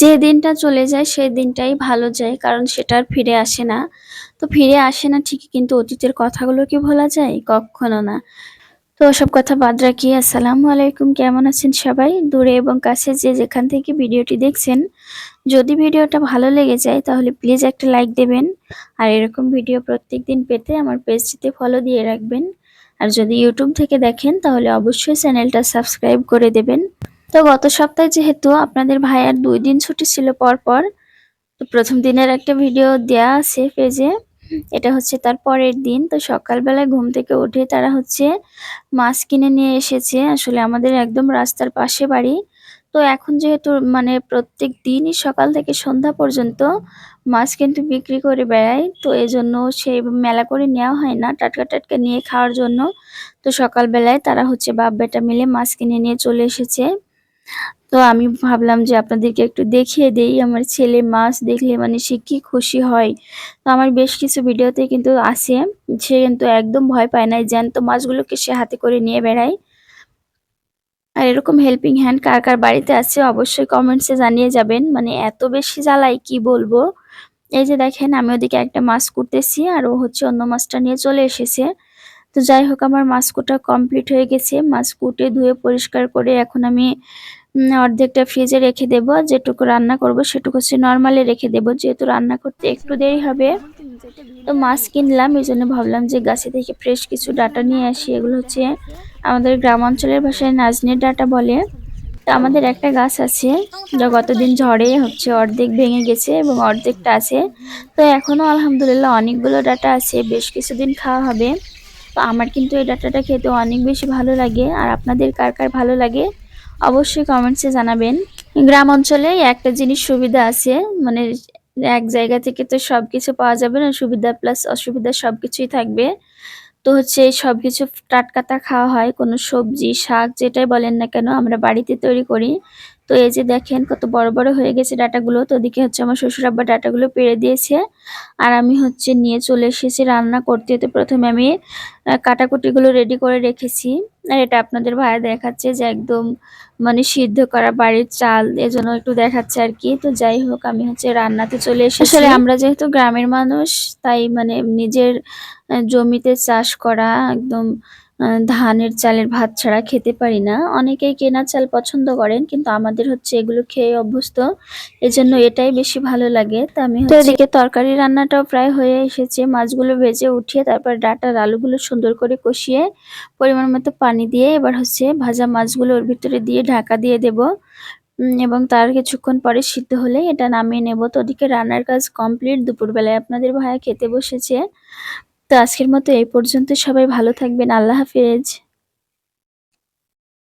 যে দিনটা চলে যায় সেই দিনটাই ভালো যায়, কারণ সেটা আর ফিরে আসে না। তো ফিরে আসে না ঠিকই, কিন্তু অতীতের কথাগুলো কি ভোলা যায়? কখনো না। তো ওসব কথা বাদ রাখি আসসালামু আলাইকুম। কেমন আছেন সবাই? দূরে এবং কাছে যে যেখান থেকে ভিডিওটি দেখছেন, যদি ভিডিওটা ভালো লেগে যায়, তাহলে প্লিজ একটা লাইক দেবেন। আর এরকম ভিডিও প্রত্যেক দিন পেতে আমার পেজটিতে ফলো দিয়ে রাখবেন। আর যদি ইউটিউব থেকে দেখেন, তাহলে অবশ্যই চ্যানেলটা সাবস্ক্রাইব করে দেবেন। তো গত সপ্তাহে যেহেতু আপনাদের ভাইয়ার দুই দিন ছুটি ছিল পর পর তো প্রথম দিনের একটা ভিডিও দেয়া আছে পেজে, এটা হচ্ছে তার পরের দিন। তো সকালবেলায় ঘুম থেকে উঠে তারা হচ্ছে মাছ কিনে নিয়ে এসেছে, আসলে আমাদের একদম রাস্তার পাশে বাড়ি। তো এখন যেহেতু মানে প্রত্যেক দিনই সকাল থেকে সন্ধ্যা পর্যন্ত মাছ কিন্তু বিক্রি করে বেড়ায়, তো এজন্য সেই মেলা করে নেওয়া হয় না, টাটকা টাটকা নিয়ে খাওয়ার জন্য। তো সকালবেলায় তারা হচ্ছে বাপ বেটা মিলে মাছ কিনে নিয়ে চলে এসেছে। তো আমি ভাবলাম যে আপনাদেরকে একটু দেখিয়ে দেই, আমার ছেলে মাছ দেখলে মানে সে কি খুশি হয়। তো আমার বেশ কিছু ভিডিওতে কিন্তু আসে সে কিন্তু একদম ভয় পায় না জ্যান্ত মাছগুলোকে সে হাতে করে নিয়ে বেড়ায়। আর এরকম হেল্পিং হ্যান্ড কার কার বাড়িতে আছে অবশ্যই কমেন্টসে জানিয়ে যাবেন মানে এত বেশি জ্বালাই কি বলব? এই যে দেখেন, আমি ওদিকে একটা মাছ কুটতেছি আর ও হচ্ছে অন্য মাছটা নিয়ে চলে এসেছে। তো যাই হোক, আমার মাছ কুটা কমপ্লিট হয়ে গেছে। মাছ কুটে ধুয়ে পরিষ্কার করে এখন আমি অর্ধেকটা ফ্রিজে রেখে দেব, যেটুকু রান্না করব সেটুকু হচ্ছে নর্মালি রেখে দেব। যেহেতু রান্না করতে একটু দেরি হবে, তো মাছ কিনলাম এই জন্য ভাবলাম যে গাছে থেকে ফ্রেশ কিছু ডাটা নিয়ে আসি। এগুলো হচ্ছে আমাদের গ্রাম অঞ্চলের ভাষায় নাজনের ডাটা বলে। তো আমাদের একটা গাছ আছে, যা গতদিন ঝড়ে হচ্ছে অর্ধেক ভেঙে গেছে এবং অর্ধেকটা আছে। তো এখনও আলহামদুলিল্লাহ অনেকগুলো ডাটা আছে, বেশ কিছুদিন খাওয়া হবে। তো আমার কিন্তু এই ডাটাটা খেতে অনেক বেশি ভালো লাগে। আর আপনাদের কার কার ভালো লাগে? অবশ্যই কমেন্টসে জানাবেন। গ্রাম অঞ্চলে একটা জিনিস সুবিধা আছে মানে এক জায়গা থেকে তো সব কিছু পাওয়া যাবে না, সুবিধা প্লাস অসুবিধা সব কিছুই থাকবে। তো হচ্ছে সব কিছু টাটকাতা খাওয়া হয়, কোনো সবজি, শাক যেটাই বলেন না কেন, আমরা বাড়িতে তৈরি করি। তো এই যে দেখেন কত বড় বড় হয়ে গেছে ডাটাগুলো, তো ওদিকে হচ্ছে আমার শ্বশুর আব্বা ডাটাগুলো পেরে দিয়েছে। আর আমি হচ্ছে নিয়ে চলে এসেছি রান্না করতে। তো প্রথমে আমি কাটাকুটিগুলো রেডি করে রেখেছি। আর এটা আপনাদের ভাই দেখাচ্ছে যে একদম মানে সিদ্ধ করা বাড়ির চাল, এজন্য একটু দেখাচ্ছে আর কি। তো যাই হোক, আমি হচ্ছে রান্নাতে চলে এসে আসলে আমরা যেহেতু গ্রামের মানুষ, তাই মানে নিজের জমিতে চাষ করা একদম ধানের চালের ভাত ছাড়া খেতে পারি না। অনেকেই কেনা চাল পছন্দ করেন, কিন্তু আমাদের হচ্ছে এগুলো খেয়ে অভ্যস্ত। এজন্য এটাই বেশি ভালো লাগে। তা আমি হচ্ছে এদিকে তরকারি রান্নাটাও প্রায় হয়ে এসেছে। মাছগুলো ভেজে উঠিয়ে তারপর ডাটার আলুগুলো সুন্দর করে কষিয়ে পরিমাণ মতো পানি দিয়ে এবার হচ্ছে ভাজা মাছগুলো ওর ভিতরে দিয়ে ঢাকা দিয়ে দেব। এবং তার কিছুক্ষণ পরে সিদ্ধ হলে এটা নামিয়ে নেব। তো ওদিকে রান্নার কাজ কমপ্লিট। দুপুরবেলায় আপনাদের ভাইয়া খেতে বসেছে। তো আজকের মতো এই পর্যন্ত সবাই ভালো থাকবেন। আল্লাহ হাফেজ।